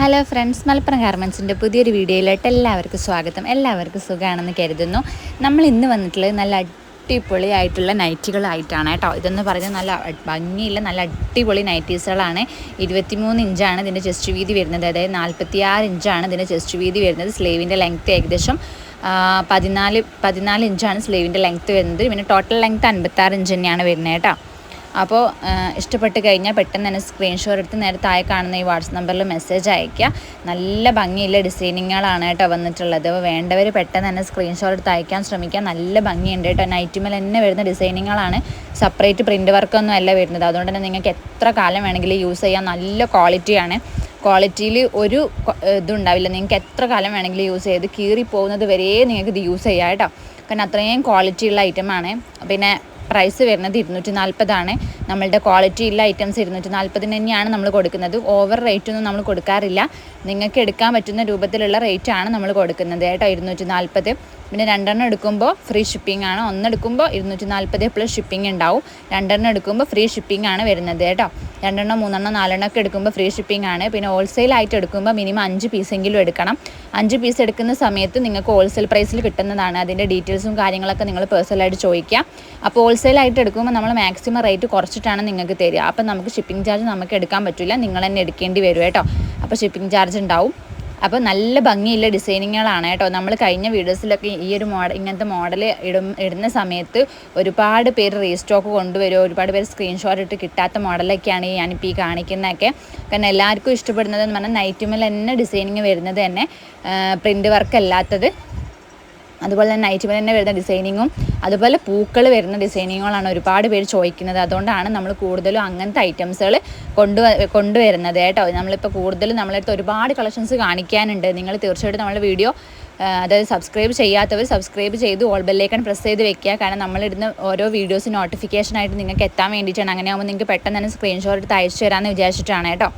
Hello friends Malappuram ഗാർമെൻസിന്റെ പുതിയൊരു വീഡിയോയിലോട്ട് എല്ലാവർക്കും സ്വാഗതം. എല്ലാവർക്കും സുഖമാണെന്ന് കരുതുന്നു. നമ്മൾ ഇന്ന് വന്നിട്ടുള്ളത് നല്ല അടിപൊളിയായിട്ടുള്ള നൈറ്റികളായിട്ടാണ് കേട്ടോ. ഇതെന്ന് പറഞ്ഞാൽ നല്ല ഭംഗിയുള്ള നല്ല അടിപൊളി നൈറ്റീസുകളാണ് ഇരുപത്തിമൂന്ന് ഇഞ്ചാണ് ഇതിന്റെ ചെസ്റ്റ് വീതി വരുന്നത്. അതായത് നാൽപ്പത്തിയാറ് ഇഞ്ചാണ് ഇതിന്റെ ചെസ്റ്റ് വീതി വരുന്നത്. സ്ലീവിന്റെ ലെങ്ത്ത് ഏകദേശം പതിനാല് പതിനാല് ഇഞ്ചാണ് സ്ലീവിന്റെ ലെങ്ത്ത് വരുന്നത്. പിന്നെ ടോട്ടൽ ലെങ്ത്ത് അൻപത്താറ് ഇഞ്ച് തന്നെയാണ് വരുന്നത് കേട്ടോ. അപ്പോൾ ഇഷ്ടപ്പെട്ട് കഴിഞ്ഞാൽ പെട്ടെന്ന് തന്നെ സ്ക്രീൻഷോട്ട് എടുത്ത് നേരെ താഴെ കാണുന്ന ഈ വാട്സപ്പ് നമ്പറിൽ മെസ്സേജ് അയയ്ക്കുക. നല്ല ഭംഗിയുള്ള ഡിസൈനിങ്ങുകളാണ് കേട്ടോ വന്നിട്ടുള്ളത്. അപ്പോൾ വേണ്ടവർ പെട്ടെന്ന് തന്നെ സ്ക്രീൻഷോട്ട് എടുത്ത് അയക്കാൻ ശ്രമിക്കുക. നല്ല ഭംഗിയുണ്ട് കേട്ടോ. നൈറ്റുമേൽ തന്നെ വരുന്ന ഡിസൈനിങ്ങുകളാണ്. സെപ്പറേറ്റ് പ്രിന്റ് വർക്കൊന്നും അല്ല വരുന്നത്. അതുകൊണ്ട് തന്നെ നിങ്ങൾക്ക് എത്ര കാലം വേണമെങ്കിലും യൂസ് ചെയ്യാൻ നല്ല ക്വാളിറ്റിയാണ് ക്വാളിറ്റിയിൽ ഒരു ഇതുണ്ടാവില്ല. നിങ്ങൾക്ക് എത്ര കാലം വേണമെങ്കിലും യൂസ് ചെയ്ത് കീറി പോകുന്നത് വരെ നിങ്ങൾക്ക് ഇത് യൂസ് ചെയ്യാം കേട്ടോ. കാരണം അത്രയും ക്വാളിറ്റിയുള്ള ഐറ്റമാണ് പിന്നെ പ്രൈസ് വരുന്നത് ഇരുന്നൂറ്റി നാൽപ്പതാണ് നമ്മളുടെ ക്വാളിറ്റി ഉള്ള ഐറ്റംസ് ഇരുന്നൂറ്റി നാൽപ്പതിന് തന്നെയാണ് നമ്മൾ കൊടുക്കുന്നത്. ഓവർ റേറ്റ് ഒന്നും നമ്മൾ കൊടുക്കാറില്ല. നിങ്ങൾക്ക് എടുക്കാൻ പറ്റുന്ന രൂപത്തിലുള്ള റേറ്റ് ആണ് നമ്മൾ കൊടുക്കുന്നത് കേട്ടോ ഇരുന്നൂറ്റി നാൽപ്പത് പിന്നെ രണ്ടെണ്ണം എടുക്കുമ്പോൾ ഫ്രീ ഷിപ്പിംഗ് ആണ്. ഒന്നെടുക്കുമ്പോൾ ഇരുന്നൂറ്റി നാൽപ്പത് പ്ലസ് ഷിപ്പിംഗ് ഉണ്ടാവും. രണ്ടെണ്ണം എടുക്കുമ്പോൾ ഫ്രീ ഷിപ്പിംഗ് ആണ് വരുന്നത് കേട്ടോ. രണ്ടെണ്ണം മൂന്നെണ്ണം നാലെണ്ണം ഒക്കെ എടുക്കുമ്പോൾ ഫ്രീ ഷിപ്പിംഗ് ആണ്. പിന്നെ ഹോൾസെയിൽ ആയിട്ട് എടുക്കുമ്പോൾ മിനിമം അഞ്ച് പീസെങ്കിലും എടുക്കണം. അഞ്ച് പീസ് എടുക്കുന്ന സമയത്ത് നിങ്ങൾക്ക് ഹോൾസെയിൽ പ്രൈസിൽ കിട്ടുന്നതാണ്. അതിന്റെ ഡീറ്റെയിൽസും കാര്യങ്ങളൊക്കെ നിങ്ങൾ പേഴ്സണലായിട്ട് ചോദിക്കുക. അപ്പോൾ ഹോൾസെയിൽ ആയിട്ട് എടുക്കുമ്പോൾ നമ്മൾ മാക്സിമം റേറ്റ് കുറച്ചിട്ടാണ് നിങ്ങൾക്ക് തരിക. അപ്പം നമുക്ക് ഷിപ്പിംഗ് ചാർജ് നമുക്ക് എടുക്കാൻ പറ്റില്ല നിങ്ങൾ തന്നെ എടുക്കേണ്ടി വരും കേട്ടോ. അപ്പോൾ ഷിപ്പിംഗ് ചാർജ് ഉണ്ടാവും. അപ്പോൾ നല്ല ഭംഗിയുള്ള ഡിസൈനിങ്ങുകളാണ് കേട്ടോ. നമ്മൾ കഴിഞ്ഞ വീഡിയോസിലൊക്കെ ഈ ഒരു മോഡൽ ഇങ്ങനത്തെ മോഡൽ ഇടും ഇടുന്ന സമയത്ത് ഒരുപാട് പേര് റീസ്റ്റോക്ക് കൊണ്ടുവരും. ഒരുപാട് പേര് സ്ക്രീൻഷോട്ട് ഇട്ട് കിട്ടാത്ത മോഡലൊക്കെയാണ് ഞാനിപ്പോൾ ഈ കാണിക്കുന്നതൊക്കെ. കാരണം എല്ലാവർക്കും ഇഷ്ടപ്പെടുന്നത് എന്ന് പറഞ്ഞാൽ നൈറ്റുമിൽ തന്നെ ഡിസൈനിങ് വരുന്നത് തന്നെ പ്രിന്റ് വർക്ക് അല്ലാത്തത്. അതുപോലെ തന്നെ നൈറ്റുമേൽ തന്നെ വരുന്ന ഡിസൈനിങ്ങും അതുപോലെ പൂക്കൾ വരുന്ന ഡിസൈനിങ്ങുകളാണ് ഒരുപാട് പേര് ചോദിക്കുന്നത്. അതുകൊണ്ടാണ് നമ്മൾ കൂടുതലും അങ്ങനത്തെ ഐറ്റംസുകൾ കൊണ്ടു കൊണ്ടുവരുന്നത് കേട്ടോ. നമ്മളിപ്പോൾ കൂടുതലും നമ്മളടുത്ത് ഒരുപാട് കളക്ഷൻസ് കാണിക്കാനുണ്ട്. നിങ്ങൾ തീർച്ചയായിട്ടും നമ്മുടെ വീഡിയോ അതായത് സബ്സ്ക്രൈബ് ചെയ്യാത്തവർ സബ്സ്ക്രൈബ് ചെയ്ത് ഓൾ ബെല്ലേക്കൺ പ്രസ് ചെയ്ത് വെക്കുക. കാരണം നമ്മളിടുന്ന ഓരോ വീഡിയോസ് നോട്ടിഫിക്കേഷനായിട്ട് നിങ്ങൾക്ക് എത്താൻ വേണ്ടിയിട്ടാണ്. അങ്ങനെ ആകുമ്പോൾ നിങ്ങൾക്ക് പെട്ടെന്ന് തന്നെ സ്ക്രീൻഷോട്ട് എടുത്ത് അയച്ചു തരാമെന്ന് വിചാരിച്ചിട്ടാണ് കേട്ടോ.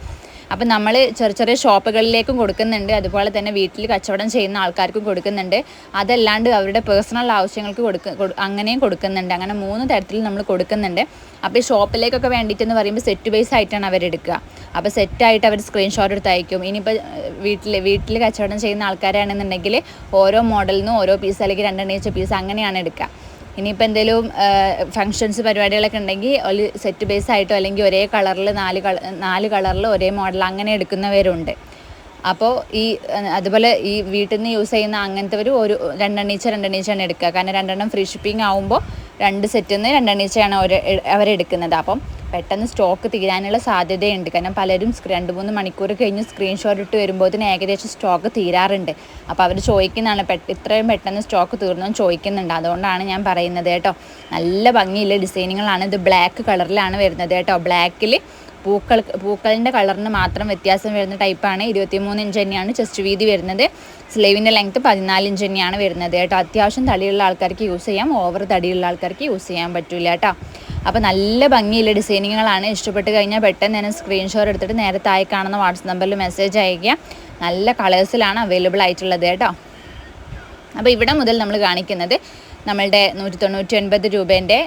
അപ്പം നമ്മൾ ചെറിയ ചെറിയ ഷോപ്പുകളിലേക്കും കൊടുക്കുന്നുണ്ട്. അതുപോലെ തന്നെ വീട്ടിൽ കച്ചവടം ചെയ്യുന്ന ആൾക്കാർക്കും കൊടുക്കുന്നുണ്ട്. അതല്ലാണ്ട് അവരുടെ പേഴ്സണൽ ആവശ്യങ്ങൾക്ക് കൊടുക്ക അങ്ങനെയും കൊടുക്കുന്നുണ്ട്. അങ്ങനെ മൂന്ന് തരത്തിൽ നമ്മൾ കൊടുക്കുന്നുണ്ട്. അപ്പോൾ ഈ ഷോപ്പിലേക്കൊക്കെ വേണ്ടിയിട്ടെന്ന് പറയുമ്പോൾ സെറ്റ് ബേസ് ആയിട്ടാണ് അവരെടുക്കുക അപ്പോൾ സെറ്റായിട്ട് അവർ സ്ക്രീൻഷോട്ട് എടുത്ത് അയക്കും. ഇനിയിപ്പോൾ വീട്ടിൽ വീട്ടിൽ കച്ചവടം ചെയ്യുന്ന ആൾക്കാരാണെന്നുണ്ടെങ്കിൽ ഓരോ മോഡലിനും ഓരോ പീസ് അല്ലെങ്കിൽ രണ്ടെണ്ണീച്ച പീസ് അങ്ങനെയാണ് എടുക്കുക. ഇനിയിപ്പോൾ എന്തെങ്കിലും ഫങ്ഷൻസ് പരിപാടികളൊക്കെ ഉണ്ടെങ്കിൽ ഒരു സെറ്റ് ബേസ് ആയിട്ടോ അല്ലെങ്കിൽ ഒരേ കളറിൽ നാല് കള നാല് കളറിൽ ഒരേ മോഡൽ അങ്ങനെ എടുക്കുന്നവരുണ്ട്. അപ്പോൾ ഈ അതുപോലെ ഈ വീട്ടിൽ നിന്ന് യൂസ് ചെയ്യുന്ന അങ്ങനത്തെ ഒരു രണ്ടെണ്ണീച്ച രണ്ടെണ്ണീച്ചാണ് എടുക്കുക. കാരണം രണ്ടെണ്ണം ഫ്രീ ഷിപ്പിംഗ് ആകുമ്പോൾ രണ്ട് സെറ്റിൽ നിന്ന് രണ്ടെണ്ണീച്ചയാണ് അവർ അവരെടുക്കുന്നത്. അപ്പം പെട്ടെന്ന് സ്റ്റോക്ക് തീരാനുള്ള സാധ്യതയുണ്ട്. കാരണം പലരും രണ്ട് മൂന്ന് മണിക്കൂർ കഴിഞ്ഞ് സ്ക്രീൻഷോട്ട് ഇട്ട് വരുമ്പോഴത്തേന് ഏകദേശം സ്റ്റോക്ക് തീരാറുണ്ട്. അപ്പോൾ അവർ ചോദിക്കുന്നതാണ് ഇത്രയും പെട്ടെന്ന് സ്റ്റോക്ക് തീർന്നു? ചോദിക്കുന്നുണ്ട്. അതുകൊണ്ടാണ് ഞാൻ പറയുന്നത് കേട്ടോ. നല്ല ഭംഗിയുള്ള ഡിസൈനുകളാണ് ഇത് ബ്ലാക്ക് കളറിലാണ് വരുന്നത് കേട്ടോ. ബ്ലാക്കിൽ പൂക്കൾ പൂക്കളിന്റെ കളറിന് മാത്രം വ്യത്യാസം വരുന്ന ടൈപ്പാണ്. ഇരുപത്തിമൂന്ന് ഇഞ്ച് തന്നെയാണ് ചെസ്റ്റ് വീതി വരുന്നത്. സ്ലീവിന്റെ ലെങ്ത്ത് പതിനാല് ഇഞ്ച് തന്നെയാണ് വരുന്നത് കേട്ടോ. അത്യാവശ്യം തടിയുള്ള ആൾക്കാർക്ക് യൂസ് ചെയ്യാം. ഓവർ തടിയുള്ള ആൾക്കാർക്ക് യൂസ് ചെയ്യാൻ പറ്റില്ല കേട്ടോ. അപ്പോൾ നല്ല ഭംഗിയുള്ള ഡിസൈനിങ്ങുകളാണ്. ഇഷ്ടപ്പെട്ട് കഴിഞ്ഞാൽ പെട്ടെന്ന് തന്നെ സ്ക്രീൻഷോട്ട് എടുത്തിട്ട് നേരെ താഴെ കാണുന്ന വാട്സപ്പ് നമ്പറിൽ മെസ്സേജ് അയക്കുക നല്ല കളേഴ്സിലാണ് അവൈലബിൾ ആയിട്ടുള്ളത് കേട്ടോ. അപ്പോൾ ഇവിടെ മുതൽ നമ്മൾ കാണിക്കുന്നത് നമ്മളുടെ നൂറ്റി തൊണ്ണൂറ്റി ഒൻപത് രൂപേന്റെ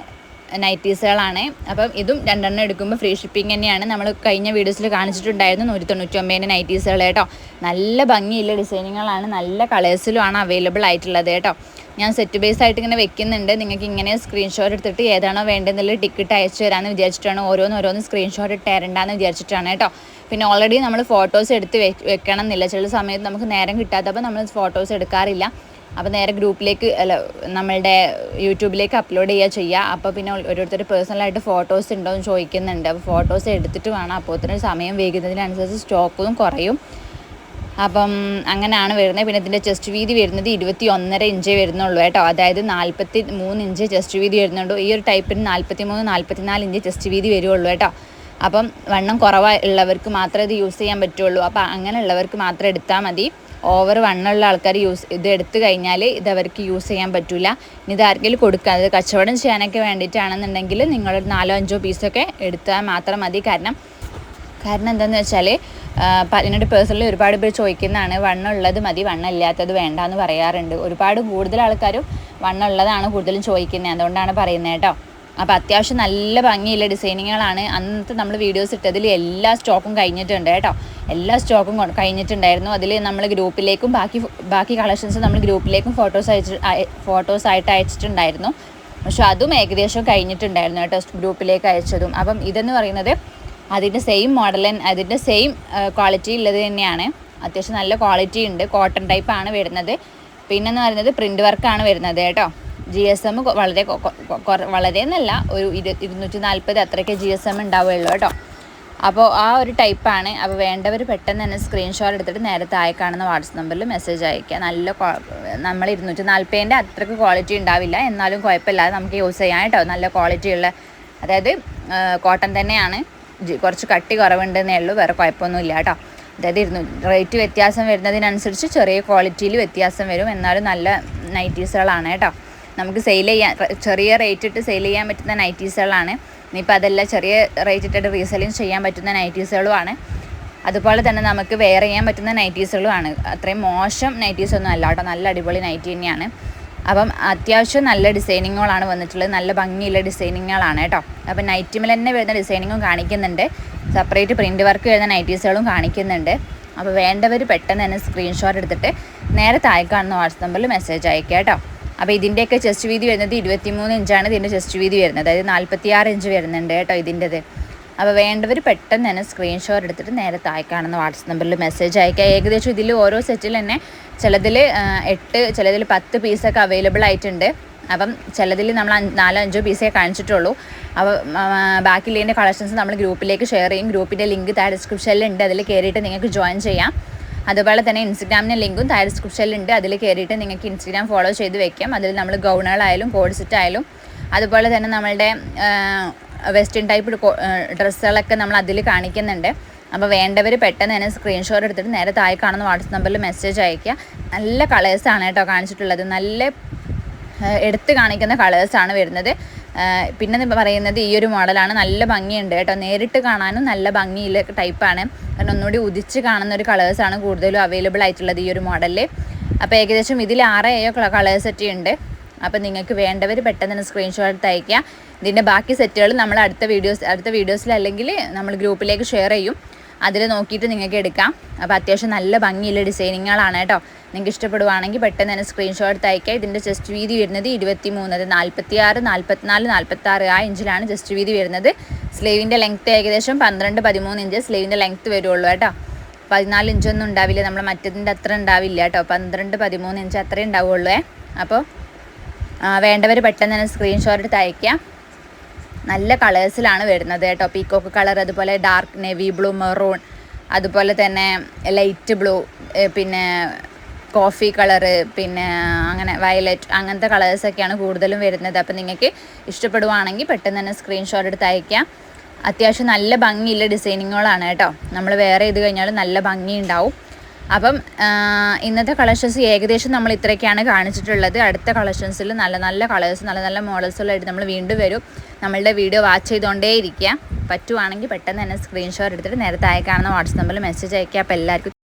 നൈറ്റീസുകളാണ് അപ്പം ഇതും രണ്ടെണ്ണം എടുക്കുമ്പോൾ ഫ്രീ ഷിപ്പിംഗ് തന്നെയാണ്. നമ്മൾ കഴിഞ്ഞ വീഡിയോസിൽ കാണിച്ചിട്ടുണ്ടായിരുന്നു നൂറ്റി തൊണ്ണൂറ്റി ഒമ്പതിന്റെ നൈറ്റീസുകൾ കേട്ടോ. നല്ല ഭംഗിയുള്ള ഡിസൈനിങ്ങുകളാണ് നല്ല കളേഴ്സിലുമാണ് അവൈലബിൾ ആയിട്ടുള്ളത് കേട്ടോ. ഞാൻ സെറ്റ് ബേസ് ആയിട്ട് ഇങ്ങനെ വെക്കുന്നുണ്ട്. നിങ്ങൾക്ക് ഇങ്ങനെ സ്ക്രീൻഷോട്ട് എടുത്തിട്ട് ഏതാണോ വേണ്ടതെന്നുള്ള ടിക്കറ്റ് അയച്ചു തരാമെന്ന് വിചാരിച്ചിട്ടാണ് ഓരോന്ന് ഓരോന്ന് സ്ക്രീൻഷോട്ട് ഇട്ട് തരണ്ടെന്ന് വിചാരിച്ചിട്ടാണ് കേട്ടോ. പിന്നെ ഓൾറെഡി നമ്മൾ ഫോട്ടോസ് എടുത്ത് വെക്കണം എന്നില്ല ചില സമയത്ത് നമുക്ക് നേരം കിട്ടാത്തപ്പോൾ നമ്മൾ ഫോട്ടോസ് എടുക്കാറില്ല. അപ്പോൾ നേരെ ഗ്രൂപ്പിലേക്ക് അല്ല നമ്മളുടെ യൂട്യൂബിലേക്ക് അപ്ലോഡ് ചെയ്യുക ചെയ്യുക അപ്പോൾ പിന്നെ ഓരോരുത്തർ പേഴ്സണലായിട്ട് ഫോട്ടോസ് ഉണ്ടോ എന്ന് ചോദിക്കുന്നുണ്ട്. അപ്പോൾ ഫോട്ടോസ് എടുത്തിട്ട് വേണം. അപ്പോൾ തന്നെ സമയം വേഗുന്നതിനനുസരിച്ച് സ്റ്റോക്കും കുറയും. അപ്പം അങ്ങനെയാണ് വരുന്നത്. പിന്നെ ഇതിന്റെ ചെസ്റ്റ് വീതി വരുന്നത് ഇരുപത്തി ഒന്നര ഇഞ്ച് വരുന്നുള്ളൂ കേട്ടോ. അതായത് നാൽപ്പത്തി മൂന്ന് ഇഞ്ച് ചെസ്റ്റ് വീതി വരുന്നുണ്ടോ. ഈ ഒരു ടൈപ്പിന് നാൽപ്പത്തി മൂന്ന് നാൽപ്പത്തി നാല് ഇഞ്ച് ചെസ്റ്റ് വീതി വരുള്ളൂ കേട്ടോ. അപ്പം വണ്ണം കുറവുള്ളവർക്ക് മാത്രമേ ഇത് യൂസ് ചെയ്യാൻ പറ്റുള്ളൂ. അപ്പം അങ്ങനെയുള്ളവർക്ക് മാത്രം എടുത്താൽ മതി. ഓവർ വണ്ണുള്ള ആൾക്കാർ യൂസ് ഇത് എടുത്തു കഴിഞ്ഞാൽ ഇത് അവർക്ക് യൂസ് ചെയ്യാൻ പറ്റില്ല ഇനി ഇത് ആർക്കെങ്കിലും കൊടുക്കുക അത് കച്ചവടം ചെയ്യാനൊക്കെ വേണ്ടിയിട്ടാണെന്നുണ്ടെങ്കിൽ നിങ്ങൾ നാലോ അഞ്ചോ പീസൊക്കെ എടുത്താൽ മാത്രം മതി. കാരണം കാരണം എന്താണെന്ന് വെച്ചാൽ പതിനെട്ട് പേഴ്സണിൽ ഒരുപാട് പേര് ചോദിക്കുന്നതാണ് വണ്ണുള്ളത് മതി വണ്ണില്ലാത്തത് വേണ്ട എന്ന് പറയാറുണ്ട്. ഒരുപാട് കൂടുതൽ ആൾക്കാരും വണ്ണുള്ളതാണ് കൂടുതലും ചോദിക്കുന്നത് അതുകൊണ്ടാണ് പറയുന്നത് കേട്ടോ അപ്പോൾ അത്യാവശ്യം നല്ല ഭംഗിയുള്ള ഡിസൈനിങ്ങുകളാണ്. അന്നത്തെ നമ്മൾ വീഡിയോസ് ഇട്ടതിൽ എല്ലാ സ്റ്റോക്കും കഴിഞ്ഞിട്ടുണ്ട് കേട്ടോ. എല്ലാ സ്റ്റോക്കും കഴിഞ്ഞിട്ടുണ്ടായിരുന്നു. അതിൽ നമ്മൾ ഗ്രൂപ്പിലേക്കും ബാക്കി ബാക്കി കളക്ഷൻസ് നമ്മൾ ഗ്രൂപ്പിലേക്കും ഫോട്ടോസ് അയച്ച് ഫോട്ടോസ് ആയിട്ട് അയച്ചിട്ടുണ്ടായിരുന്നു. പക്ഷെ അതും ഏകദേശം കഴിഞ്ഞിട്ടുണ്ടായിരുന്നു കേട്ടോ ഗ്രൂപ്പിലേക്ക് അയച്ചതും. അപ്പം ഇതെന്ന് പറയുന്നത് അതിന്റെ സെയിം മോഡൽ അതിന്റെ സെയിം ക്വാളിറ്റി ഉള്ളത് തന്നെയാണ്. അത്യാവശ്യം നല്ല ക്വാളിറ്റി ഉണ്ട്. കോട്ടൺ ടൈപ്പ് ആണ് വരുന്നത്. പിന്നെന്ന് പറയുന്നത് പ്രിന്റ് വർക്കാണ് വരുന്നത് കേട്ടോ. ജി എസ് എം വളരെ വളരെ എന്നല്ല ഒരു ഇരു ഇരുന്നൂറ്റി നാൽപ്പത് അത്രയ്ക്ക് ജി എസ് എം ഉണ്ടാവുകയുള്ളൂ കേട്ടോ. അപ്പോൾ ആ ഒരു ടൈപ്പാണ്. അപ്പോൾ വേണ്ടവർ പെട്ടെന്ന് തന്നെ സ്ക്രീൻഷോട്ട് എടുത്തിട്ട് നേരെ താഴെ കാണുന്ന വാട്സപ്പ് നമ്പറിൽ മെസ്സേജ് അയക്കുക നല്ല നമ്മൾ ഇരുന്നൂറ്റി നാൽപ്പതിന്റെ അത്രയ്ക്ക് ക്വാളിറ്റി ഉണ്ടാവില്ല. എന്നാലും കുഴപ്പമില്ലാതെ നമുക്ക് യൂസ് ചെയ്യാം കേട്ടോ. നല്ല ക്വാളിറ്റി ഉള്ള അതായത് കോട്ടൺ തന്നെയാണ്. കുറച്ച് കട്ടി കുറവുണ്ടെന്നേ ഉള്ളൂ. വേറെ കുഴപ്പമൊന്നുമില്ല കേട്ടോ. അതായത് ഇരുന്നു റേറ്റ് വ്യത്യാസം വരുന്നതിനനുസരിച്ച് ചെറിയ ക്വാളിറ്റിയിൽ വ്യത്യാസം വരും. എന്നാലും നല്ല നൈറ്റീസുകളാണ് കേട്ടോ. നമുക്ക് സെയിൽ ചെയ്യാൻ ചെറിയ റേറ്റ് ഇട്ട് സെയിൽ ചെയ്യാൻ പറ്റുന്ന നൈറ്റീസുകളാണ് ഇനിയിപ്പോൾ അതെല്ലാം ചെറിയ റേറ്റ് ഇട്ടിട്ട് റീസെല്ലിങ് ചെയ്യാൻ പറ്റുന്ന നൈറ്റീസുകളുമാണ് അതുപോലെ തന്നെ നമുക്ക് വെയർ ചെയ്യാൻ പറ്റുന്ന നൈറ്റീസുകളുമാണ് അത്രയും മോശം നൈറ്റീസൊന്നും അല്ല കേട്ടോ. നല്ല അടിപൊളി നൈറ്റി തന്നെയാണ്. അപ്പം അത്യാവശ്യം നല്ല ഡിസൈനിങ്ങുകളാണ് വന്നിട്ടുള്ളത്. നല്ല ഭംഗിയുള്ള ഡിസൈനിങ്ങുകളാണ് കേട്ടോ. അപ്പം നൈറ്റിമിൽ തന്നെ വരുന്ന ഡിസൈനിങ്ങും കാണിക്കുന്നുണ്ട്. സെപ്പറേറ്റ് പ്രിന്റ് വർക്ക് വരുന്ന നൈറ്റീസുകളും കാണിക്കുന്നുണ്ട്. അപ്പോൾ വേണ്ടവർ പെട്ടെന്ന് തന്നെ സ്ക്രീൻഷോട്ട് എടുത്തിട്ട് നേരെ താഴെ കാണുന്ന വാട്സപ്പ് മെസ്സേജ് അയക്കാം കേട്ടോ. അപ്പോൾ ഇതിന്റെയൊക്കെ ചെസ്റ്റ് വീതി വരുന്നത് ഇരുപത്തിമൂന്ന് ഇഞ്ചാണ് ഇതിന്റെ ചെസ്റ്റ് വീതി വരുന്നത്. അതായത് നാൽപ്പത്തിയാറ് ഇഞ്ച് വരുന്നുണ്ട് കേട്ടോ ഇതിന്റെത് അപ്പോൾ വേണ്ടവർ പെട്ടെന്ന് തന്നെ സ്ക്രീൻഷോട്ട് എടുത്തിട്ട് നേരെ താഴെ കാണുന്ന വാട്സപ്പ് നമ്പറിൽ മെസ്സേജ് അയക്കുക ഏകദേശം ഇതിൽ ഓരോ സെറ്റിൽ തന്നെ ചിലതിൽ എട്ട് ചിലതിൽ പത്ത് പീസൊക്കെ അവൈലബിൾ ആയിട്ടുണ്ട്. അപ്പം ചിലതിൽ നമ്മൾ നാലോ അഞ്ചോ പീസേ കാണിച്ചിട്ടുള്ളൂ. അപ്പോൾ ബാക്കിയുള്ളതിന്റെ കളക്ഷൻസ് നമ്മൾ ഗ്രൂപ്പിലേക്ക് ഷെയർ ചെയ്യും. ഗ്രൂപ്പിന്റെ ലിങ്ക് താഴെ ഡിസ്ക്രിപ്ഷനിലുണ്ട് അതിൽ കയറിയിട്ട് നിങ്ങൾക്ക് ജോയിൻ ചെയ്യാം. അതുപോലെ തന്നെ ഇൻസ്റ്റഗ്രാമിന്റെ ലിങ്കും താഴെ ഡിസ്ക്രിപ്ഷനിലുണ്ട് അതിൽ കയറിയിട്ട് നിങ്ങൾക്ക് ഇൻസ്റ്റഗ്രാം ഫോളോ ചെയ്ത് വെക്കാം. അതിൽ നമ്മൾ ഗൗണുകളായാലും കോഡ് സെറ്റ് ആയാലും അതുപോലെ തന്നെ നമ്മളുടെ വെസ്റ്റേൺ ടൈപ്പ് ഡ്രസ്സുകളൊക്കെ നമ്മൾ അതിൽ കാണിക്കുന്നുണ്ട്. അപ്പോൾ വേണ്ടവർ പെട്ടെന്ന് തന്നെ സ്ക്രീൻഷോട്ട് എടുത്തിട്ട് നേരെ താഴെ കാണുന്ന വാട്സപ്പ് നമ്പറിൽ മെസ്സേജ് അയക്കുക നല്ല കളേഴ്സാണ് കേട്ടോ കാണിച്ചിട്ടുള്ളത്. നല്ല എടുത്ത് കാണിക്കുന്ന കളേഴ്സാണ് വരുന്നത്. പിന്നെ പറയുന്നത് ഈ ഒരു മോഡലാണ്. നല്ല ഭംഗിയുണ്ട് കേട്ടോ. നേരിട്ട് കാണാനും നല്ല ഭംഗിയുള്ള ടൈപ്പാണ്. കാരണം ഒന്നുകൂടി ഉദിച്ച് കാണുന്ന ഒരു കളേഴ്സാണ് കൂടുതലും അവൈലബിൾ ആയിട്ടുള്ളത് ഈ ഒരു മോഡലിൽ അപ്പോൾ ഏകദേശം ഇതിൽ ആറ് ഏഴോ കളേഴ്സ് സെറ്റ് ഉണ്ട് അപ്പോൾ നിങ്ങൾക്ക് വേണ്ടവർ പെട്ടെന്ന് തന്നെ സ്ക്രീൻഷോട്ട് അയക്കുക ഇതിന്റെ ബാക്കി സെറ്റുകൾ നമ്മൾ അടുത്ത വീഡിയോസ് അടുത്ത വീഡിയോസിൽ അല്ലെങ്കിൽ നമ്മൾ ഗ്രൂപ്പിലേക്ക് ഷെയർ ചെയ്യും. അതിൽ നോക്കിയിട്ട് നിങ്ങൾക്ക് എടുക്കാം. അപ്പോൾ അത്യാവശ്യം നല്ല ഭംഗിയുള്ള ഡിസൈനിങ്ങുകളാണ് കേട്ടോ. നിങ്ങൾക്ക് ഇഷ്ടപ്പെടുവാണെങ്കിൽ പെട്ടെന്ന് തന്നെ സ്ക്രീൻഷോട്ട് അയക്കുക ഇതിന്റെ ജസ്റ്റ് വീതി വരുന്നത് ഇരുപത്തി മൂന്ന് അത് നാൽപ്പത്തി ആറ് നാൽപ്പത്തിനാല് നാൽപ്പത്താറ് ആ ഇഞ്ചിലാണ് ജസ്റ്റ് വീതി വരുന്നത്. സ്ലീവിന്റെ ലെങ്ത്ത് ഏകദേശം പന്ത്രണ്ട് പതിമൂന്ന് ഇഞ്ച് സ്ലീവിന്റെ ലെങ്ത്ത് വരുള്ളൂ കേട്ടോ. പതിനാല് ഇഞ്ചൊന്നും ഉണ്ടാവില്ല. നമ്മൾ മറ്റതിന്റെ അത്ര ഉണ്ടാവില്ല കേട്ടോ. പന്ത്രണ്ട് പതിമൂന്ന് ഇഞ്ച് അത്രേ ഉണ്ടാവുള്ളൂ. അപ്പോൾ വേണ്ടവർ പെട്ടെന്ന് തന്നെ സ്ക്രീൻഷോട്ട് എടുത്ത് അയക്കുക നല്ല കളേഴ്സിലാണ് വരുന്നത് കേട്ടോ. പീക്കോക്ക് കളർ അതുപോലെ ഡാർക്ക് നെവി ബ്ലൂ മെറൂൺ അതുപോലെ തന്നെ ലൈറ്റ് ബ്ലൂ പിന്നെ കോഫി കളറ് പിന്നെ അങ്ങനെ വയലറ്റ് അങ്ങനത്തെ കളേഴ്സൊക്കെയാണ് കൂടുതലും വരുന്നത്. അപ്പോൾ നിങ്ങൾക്ക് ഇഷ്ടപ്പെടുവാണെങ്കിൽ പെട്ടെന്ന് തന്നെ സ്ക്രീൻഷോട്ട് എടുത്ത് അയക്കാം അത്യാവശ്യം നല്ല ഭംഗിയുള്ള ഡിസൈനിങ്ങുകളാണ് കേട്ടോ. നമ്മൾ വേറെ ഇത് കഴിഞ്ഞാലും നല്ല ഭംഗി ഉണ്ടാവും അപ്പം ഇന്നത്തെ കളക്ഷൻസ് ഏകദേശം നമ്മൾ ഇത്രയൊക്കെയാണ് കാണിച്ചിട്ടുള്ളത്. അടുത്ത കളക്ഷൻസിൽ നല്ല നല്ല കളേഴ്സ് നല്ല നല്ല മോഡൽസുകളായിട്ട് നമ്മൾ വീണ്ടും വരും. നമ്മളുടെ വീഡിയോ വാച്ച് ചെയ്തുകൊണ്ടേ ഇരിക്കുക പറ്റുവാണെങ്കിൽ പെട്ടെന്ന് തന്നെ സ്ക്രീൻഷോട്ട് എടുത്തിട്ട് നേരത്തെ അയക്കാണെന്ന വാട്സപ്പ് നമ്പറിൽ മെസ്സേജ് അയക്കുക അപ്പോൾ എല്ലാവർക്കും